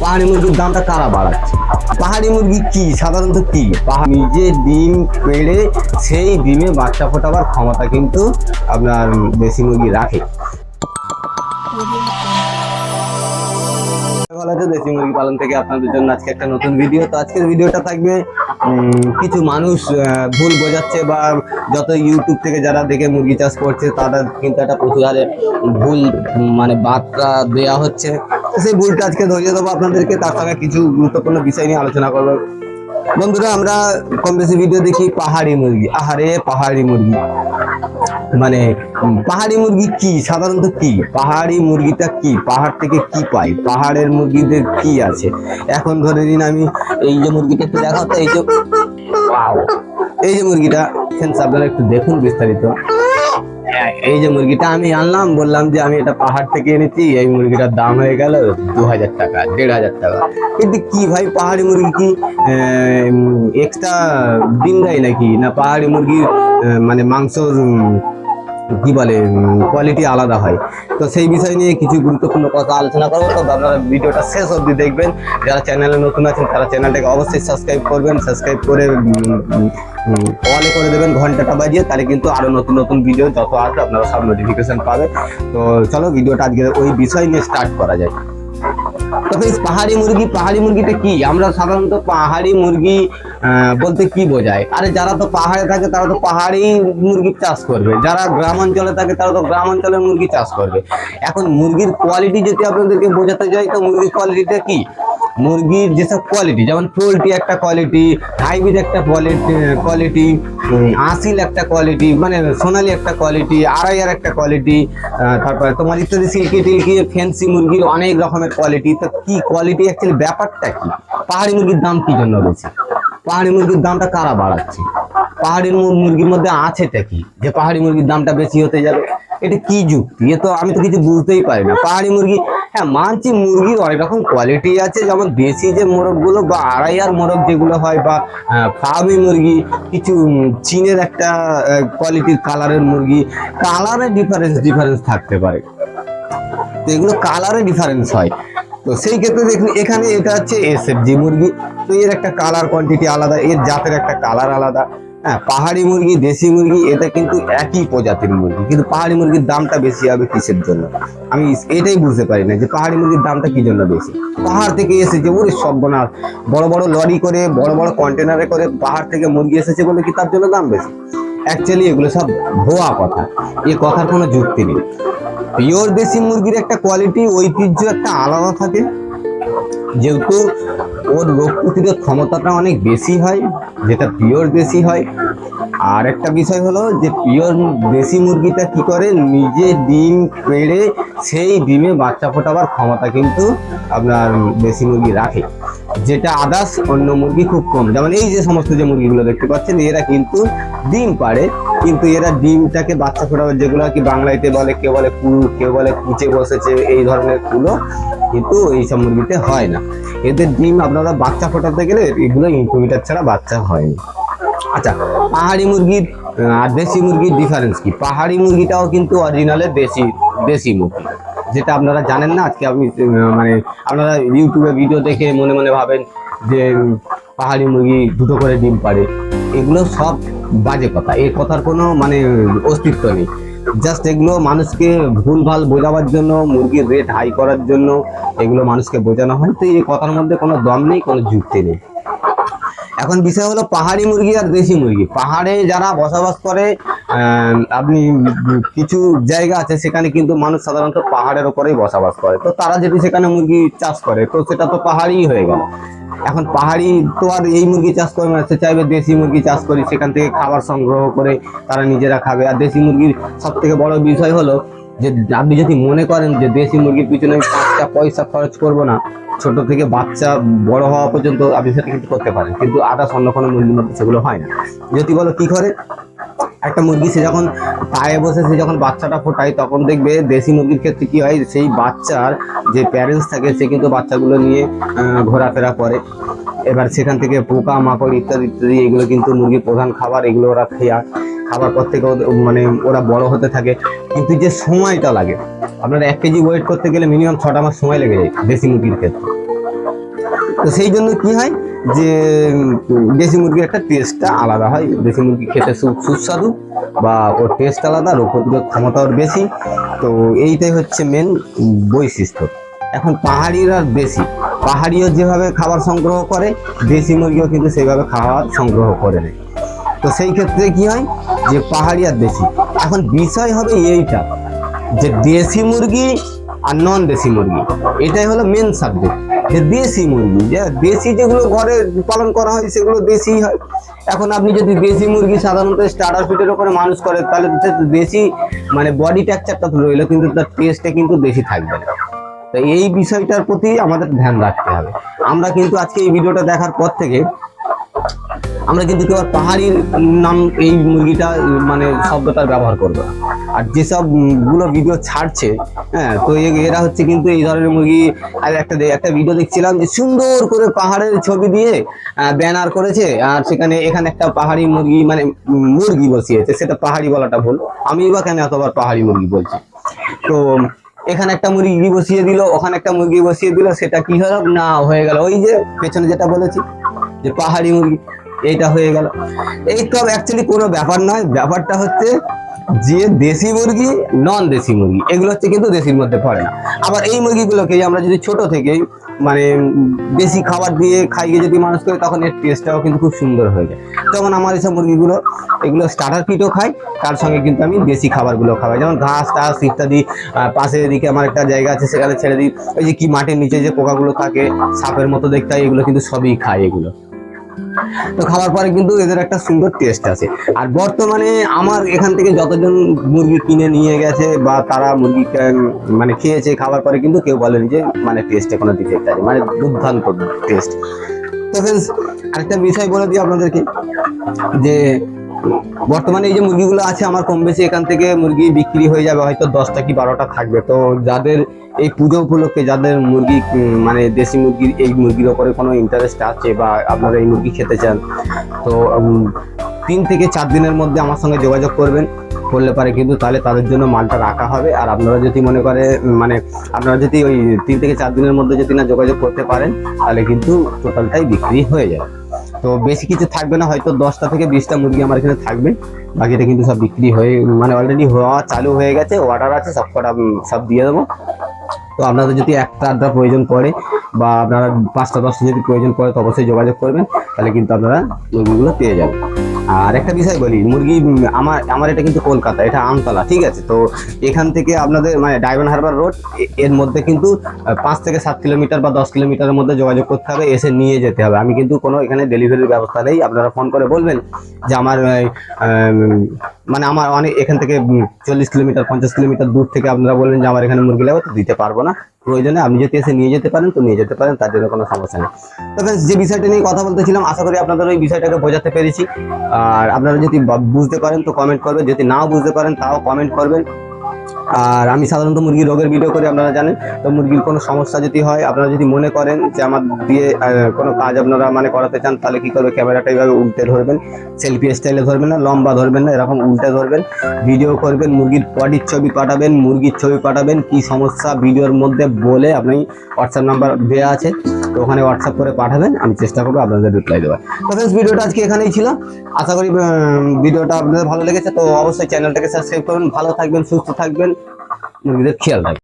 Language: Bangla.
পাহাড়ি মুরগির দামটা কারা বাড়াচ্ছে? পাহাড়ি মুরগি কি? সাধারণত কি? নিজে ডিম পেড়ে সেই ডিমে বাচ্চা ফোটাবার ক্ষমতা কিন্তু আপনার দেশি মুরগি রাখে। দেশি মুরগি পালন থেকে আপনাদের জন্য আজকে একটা নতুন ভিডিও তো আজকের ভিডিওটা থাকবে কিছু মানুষ ভুল বোঝাচ্ছে বা যত ইউটিউব থেকে যারা দেখে মুরগি চাষ করছে, তারা কিন্তু একটা প্রচুর ভুল মানে বার্তা দেওয়া হচ্ছে। সেই ভুলটা আজকে ধরিয়ে দেবো। আপনাদেরকে তার সঙ্গে কিছু গুরুত্বপূর্ণ বিষয় নিয়ে আলোচনা করব। বন্ধুরা, আমরা কম বেশি ভিডিও দেখি পাহাড়ি মুরগি। আহারে, পাহাড়ি মুরগি। মানে পাহাড়ি মুরগি কি? সাধারণত কি? পাহাড়ি মুরগিটা কি? পাহাড় থেকে কি পাই? পাহাড়ের মুরগিদের কি আছে? এখন ধরে নিন আমি এই যে মুরগিটা একটু দেখাও তো, এই যে! এই যে মুরগিটা আপনারা একটু দেখুন বিস্তারিত। এই যে মুরগিটা আমি আনলাম বললাম যে আমি এটা পাহাড় থেকে এনেছি এই মুরগিটার দাম হয়ে গেল দু হাজার টাকা দেড় হাজার টাকা। কিন্তু কি ভাই পাহাড়ি মুরগি কি এক্সট্রা ডিম দেয় নাকি? না পাহাড়ি মুরগির মানে উম, কি বলে কোয়ালিটি আলাদা হয়। তো সেই বিষয় নিয়ে কিছু গুরুত্বপূর্ণ কথা আলোচনা করব। তো আপনারা ভিডিওটা শেষ অবধি দেখবেন। যারা চ্যানেলে নতুন আছেন, তারা চ্যানেলটাকে অবশ্যই সাবস্ক্রাইব করবেন। সাবস্ক্রাইব করে অলে করে দেবেন, ঘন্টাটা বাজিয়ে। তাহলে কিন্তু আরও নতুন নতুন ভিডিও যত আসবে, আপনারা সব নোটিফিকেশন পাবে তো চলো, ভিডিওটা আজকে ওই বিষয় নিয়ে স্টার্ট করা যায় তো পাহাড়ি মুরগি, পাহাড়ি মুরগিটা কি? আমরা সাধারণত পাহাড়ি মুরগি বলতে কি বোঝায়? আরে যারা তো পাহাড়ে থাকে, তারা তো পাহাড়ি মুরগি চাষ করবে। যারা গ্রাম অঞ্চলে থাকে, তারা তো গ্রাম অঞ্চলের মুরগি চাষ করবে। এখন মুরগির কোয়ালিটি যদি আপনাদেরকে বোঝাতে যাই, তো মুরগির কোয়ালিটিটা কি? মুরগির যেসব কোয়ালিটি যেমন পোলট্রি একটা কোয়ালিটি হাইব্রিড একটা কোয়ালিটি কোয়ালিটি আসিল একটা কোয়ালিটি মানে সোনালি একটা কোয়ালিটি আড়াইয়ার একটা কোয়ালিটি তারপরে তোমার ইত্যাদি সিল্কি টিল্কি ফ্যান্সি মুরগির অনেক রকমের কোয়ালিটি তো কি কোয়ালিটি অ্যাকচুয়ালি ব্যাপারটা কি? পাহাড়ি মুরগির দাম কি জন্য বেশি? পাহাড়ি মুরগির দামটা কারা বাড়াচ্ছে? পাহাড়ি মুরগির মধ্যে আছেটা কি? যে পাহাড়ি মুরগির দামটা বেশি হতে যাবে? এটা কি যুক্তি? এ তো আমি তো কিছু বুঝতেই পারি না। পাহাড়ি মুরগি হ্যাঁ মানছি মুরগির অনেক রকম কোয়ালিটি আছে। যেমন দেশি যে মোরগগুলো বা আড়াইয়ার মোরগ যেগুলো হয় বা ফার্মি মুরগি, কিছু চীনের একটা কোয়ালিটির কালারের মুরগি কালারের ডিফারেন্স ডিফারেন্স থাকতে পারে। তো এগুলো কালারে ডিফারেন্স হয়। তো সেই ক্ষেত্রে দেখুন, এখানে এটা হচ্ছে এসএফজি মুরগি। তো এর একটা কালার কোয়ান্টিটি আলাদা, এর জাতের একটা কালার আলাদা। হ্যাঁ পাহাড়ি মুরগি, দেশি মুরগি, এটা কিন্তু একই প্রজাতির মুরগি। কিন্তু পাহাড়ি মুরগির দামটা বেশি হবে কিসের জন্য? আমি এটাই বুঝতে পারি না যে পাহাড়ি মুরগির দামটা কি জন্য বেশি? পাহাড় থেকে এসেছে ওরে সর্বনাশ বড় বড় লরি করে, বড় বড় কন্টেনারে করে পাহাড় থেকে মুরগি এসেছে বলে কি তার জন্য দাম বেশি? অ্যাকচুয়ালি এগুলো সব ভুয়া কথা। এই কথার কোনো যুক্তি নেই। পিওর দেশি মুরগির একটা কোয়ালিটি ঐতিহ্য একটা আলাদা থাকে। যেহেতু ওর রোগ প্রতিরোধ ক্ষমতাটা অনেক বেশি হয়, যেটা পিওর দেশি হয়। আর একটা বিষয় হলো যে, পিওর দেশি মুরগিটা কি করে? নিজে ডিম পেড়ে সেই ডিমে বাচ্চা ফোটাবার ক্ষমতা কিন্তু আপনার দেশি মুরগি রাখে। যেটা আদার্স অন্য মুরগি খুব কম। যেমন এই যে সমস্ত যে মুরগিগুলো দেখতে পাচ্ছেন, এরা কিন্তু ডিম পাড়ে, কিন্তু এরা ডিমটাকে বাচ্চা ফোটাবার যেগুলো আর কি বাংলাতে বলে, কেউ বলে কুড়ু কেউ বলে কুচে বসেছে, এই ধরনের কুলো কিন্তু এই সব মুরগিতে হয় না। এদের ডিম আপনারা বাচ্চা ফোটাতে গেলে এগুলো ইনকিউবেটার ছাড়া বাচ্চা হয়নি। আচ্ছা পাহাড়ি মুরগির আর দেশি মুরগির ডিফারেন্স কি? পাহাড়ি মুরগিটাও কিন্তু অরিজিনালের দেশি দেশি মুরগি। যেটা আপনারা জানেন না, আজকে আপনি মানে আপনারা ইউটিউবে ভিডিও দেখে মনে মনে ভাবেন যে পাহাড়ি মুরগি দুটো করে ডিম পারে এগুলো সব বাজে কথা। এই কথার কোনো মানে অস্তিত্ব নেই। জাস্ট এগুলো মানুষকে ভুলভাল বোঝাবার জন্য, মুরগির রেট হাই করার জন্য এগুলো মানুষকে বোঝানো হয়। তো এই কথার মধ্যে কোনো দম নেই, কোনো যুক্তি নেই। এখন বিষয় হলো পাহাড়ি মুরগি আর দেশি মুরগি। পাহাড়ে যারা বসবাস করে আপনি কিছু জায়গা আছে, সেখানে কিন্তু মানুষ সাধারণত পাহাড়ের ওপরেই বসবাস করে। তো তারা যদি সেখানে মুরগি চাষ করে, তো সেটা তো পাহাড়ি হয়ে গেল। এখন পাহাড়ি তো আর এই মুরগি চাষ করবে না, সে চাইবে দেশি মুরগি চাষ করি, সেখান থেকে খাবার সংগ্রহ করে তারা নিজেরা খাবে। আর দেশি মুরগির সব থেকে বড় বিষয় হলো যে আপনি যদি মনে করেন যে দেশি মুরগির পিছনে আমি পাঁচটা পয়সা খরচ করব না, ছোট থেকে বাচ্চা বড় হওয়া পর্যন্ত আপনি সেটা কিন্তু করতে পারেন। কিন্তু আদার্স অন্য কোনো মুরগির মধ্যে সেগুলো হয় না। যদি বলো কী করে? একটা মুরগি সে যখন পায়ে বসে, সে যখন বাচ্চাটা ফোটায়, তখন দেখবে দেশি মুরগির ক্ষেত্রে কী হয়? সেই বাচ্চার যে প্যারেন্টস থাকে, সে কিন্তু বাচ্চাগুলো নিয়ে ঘোরাফেরা করে। এবার সেখান থেকে পোকা মাকড় ইত্যাদি ইত্যাদি, এগুলো কিন্তু মুরগির প্রধান খাবার, এগুলো ওরা খেয়া খাবার পর থেকে মানে ওরা বড় হতে থাকে। কিন্তু যে সময়টা লাগে, আপনার এক কেজি ওয়েট করতে গেলে মিনিমাম ছটা মাস সময় লেগে যায় দেশি মুরগির ক্ষেত্রে। তো সেই জন্য কি হয় যে দেশি মুরগির একটা টেস্টটা আলাদা হয়। দেশি মুরগি খেতে সুস্বাদু বা ওর টেস্ট আলাদা রোগ প্রতিরোধ ক্ষমতা ওর বেশি। তো এইটাই হচ্ছে মেন বৈশিষ্ট্য। এখন পাহাড়িরা দেশি। পাহাড়িও যেভাবে খাবার সংগ্রহ করে, দেশি মুরগিও কিন্তু সেভাবে খাবার সংগ্রহ করে নেয়। তো সেই ক্ষেত্রে কি হয়? যে পাহাড়ি আর দেশি। এখন বিষয় হবে এইটা, যে দেশি মুরগি আর নন দেশি মুরগি। এটাই হলো মেন সাবজেক্ট যে দেশি মুরগি, যে দেশি যেগুলো ঘরে পালন করা হয়, সেগুলো দেশি হয়। এখন আপনি যদি দেশি মুরগি সাধারণত স্টার্টার ফিটের ওপরে মানুষ করে, তাহলে দেশি মানে বডি টেক্সচারটা তো রইল, কিন্তু তার টেস্টটা কিন্তু বেশি থাকবে না। তো এই বিষয়টার প্রতি আমাদের ধ্যান রাখতে হবে। আমরা কিন্তু আজকে এই ভিডিওটা দেখার পর থেকে আমরা কিন্তু কেউ পাহাড়ির নাম এই মুরগিটা মানে শব্দটার ব্যবহার করব আর যেসবগুলো ভিডিও ছাড়ছে হ্যাঁ তো এরা হচ্ছে কিন্তু এই ধরনের মুরগি। আর একটা একটা ভিডিও দেখছিলাম যে সুন্দর করে পাহাড়ের ছবি দিয়ে ব্যানার করেছে। আর সেখানে এখানে একটা পাহাড়ি মুরগি মানে মুরগি বসিয়েছে। সেটা পাহাড়ি বলাটা ভুল। আমি বা কেন এতবার পাহাড়ি মুরগি বলছি? তো এখানে একটা মুরগি বসিয়ে দিল, ওখানে একটা মুরগি বসিয়ে দিল, সেটা কি হলো? না, হয়ে গেল। ওই যে পেছনে যেটা বলেছি, যে পাহাড়ি মুরগি। এইটা হয়ে গেল। এই তো অ্যাকচুয়ালি কোনো ব্যাপার নয়। ব্যাপারটা হচ্ছে যে দেশি মুরগি নন দেশি মুরগি এগুলো হচ্ছে কিন্তু দেশির মধ্যে পড়ে না। আবার এই মুরগিগুলোকে আমরা যদি ছোট থেকেই মানে বেশি খাবার দিয়ে খাইয়ে যদি মানুষ করে তখন এর টেস্টটাও কিন্তু খুব সুন্দর হয়ে যায়। যেমন আমার এইসব মুরগিগুলো এগুলো স্টার্টার কিটও খাই তার সঙ্গে কিন্তু আমি দেশি খাবারগুলো খাওয়াই। যেমন ঘাস টাস ইত্যাদি আহ, পাশের দিকে আমার একটা জায়গা আছে সেখানে ছেড়ে দিই। ওই যে কি মাটির নিচে যে পোকাগুলো থাকে সাপের মতো দেখতে হয় এগুলো কিন্তু সবই খায় এগুলো। তো খাওয়ার পরে কিন্তু এদের একটা সুন্দর টেস্ট আছে। আর বর্তমানে আমার এখান থেকে যতজন মুরগি কিনে নিয়ে গেছে বা তারা মুরগি মানে খেয়েছে খাওয়ার পরে কিন্তু কেউ বলেনি যে মানে টেস্টে কোনো ডিফেক্ট আছে মানে দুর্দান্ত টেস্ট তো ফ্রেন্ডস আরেকটা বিষয় বলে দিই আপনাদেরকে, যে বর্তমানে এই যে মুরগিগুলো আছে, আমার কম বেশি এখান থেকে মুরগি বিক্রি হয়ে যাবে, হয়তো দশটা কি বারোটা থাকবে। তো যাদের এই পুজো উপলক্ষে, যাদের মুরগি মানে দেশি মুরগির, এই মুরগির ওপরে কোনো ইন্টারেস্ট আছে বা আপনারা এই মুরগি খেতে চান, তো তিন থেকে চার দিনের মধ্যে আমার সঙ্গে যোগাযোগ করবেন। করলে পারে কিন্তু তাহলে তাদের জন্য মালটা রাখা হবে। আর আপনারা যদি মনে করে মানে আপনারা যদি ওই তিন থেকে চার দিনের মধ্যে যদি না যোগাযোগ করতে পারেন, তাহলে কিন্তু টোটালটাই বিক্রি হয়ে যাবে। তো বেশি কিছু থাকবে না, হয়তো দশটা থেকে বিশটা মুরগি আমার এখানে থাকবে। বাকিটা কিন্তু সব বিক্রি হয়ে মানে অলরেডি হওয়া চালু হয়ে গেছে অর্ডার আছে, সব কটা সব দিয়ে দেবো। তো আপনাদের যদি একটা আড্ডা প্রয়োজন পড়ে, বা আপনারা পাঁচটা, দশটা যদি প্রয়োজন পড়ে, তো অবশ্যই যোগাযোগ করবেন, তাহলে কিন্তু আপনারা মুরগিগুলো পেয়ে যাবেন। আর একটা বিষয় বলি, মুরগি আমার আমার এটা কিন্তু কলকাতা, এটা আমতলা, ঠিক আছে? তো এখান থেকে আপনাদের মানে ডায়মন্ড হারবার রোডের মধ্যে কিন্তু পাঁচ থেকে সাত কিলোমিটার বা দশ কিলোমিটারের মধ্যে যোগাযোগ করতে হবে, এসে নিয়ে যেতে হবে। আমি কিন্তু কোনো এখানে ডেলিভারির ব্যবস্থা নেই, আপনারা ফোন করে বলবেন যে আমার মানে আমার অনেক এখান থেকে চল্লিশ কিলোমিটার পঞ্চাশ কিলোমিটার দূর থেকে আপনারা বলবেন যে আমার এখানে মুরগি লাগবে তো দিতে পারব না। প্রয়োজনে আপনি যদি এসে নিয়ে যেতে পারেন তো নিয়ে যেতে পারেন তার জন্য কোনো সমস্যা নেই। তো friends, যে বিষয়টা নিয়ে কথা বলতেছিলাম আশা করি আপনাদের ওই বিষয়টাকে বোঝাতে পেরেছি। আর আপনারা যদি বুঝতে পারেন তো কমেন্ট করবেন। যদি নাও বুঝতে পারেন তাও কমেন্ট করবেন। আর আমি সাধারণত মুরগির রোগের ভিডিও করি, আপনারা জানেন। তো মুরগির কোনো সমস্যা যদি হয়, আপনারা যদি মনে করেন যে আমার দিয়ে কোনো কাজ আপনারা মানে করাতে চান, তাহলে কী করবে ক্যামেরাটা এইভাবে উল্টে ধরবেন সেলফি স্টাইলে ধরবেন না, লম্বা ধরবেন না, এরকম উল্টে ধরবেন। ভিডিও করবেন, মুরগির বডির ছবি পাঠাবেন, মুরগির ছবি পাঠাবেন, কি সমস্যা? ভিডিওর মধ্যে বলে আপনি হোয়াটসঅ্যাপ নাম্বার দেওয়া আছে। তো ওখানে হোয়াটসঅ্যাপ করে পাঠাবেন, আমি চেষ্টা করব আপনাদের রিপ্লাই দেওয়ার। তো ফ্রেন্ডস ভিডিওটা আজকে এখানেই ছিল। আশা করি ভিডিওটা আপনাদের ভালো লেগেছে, তো অবশ্যই চ্যানেলটাকে সাবস্ক্রাইব করবেন, ভালো থাকবেন, সুস্থ থাকবেন। মুরগিদের খেয়াল রাখবেন।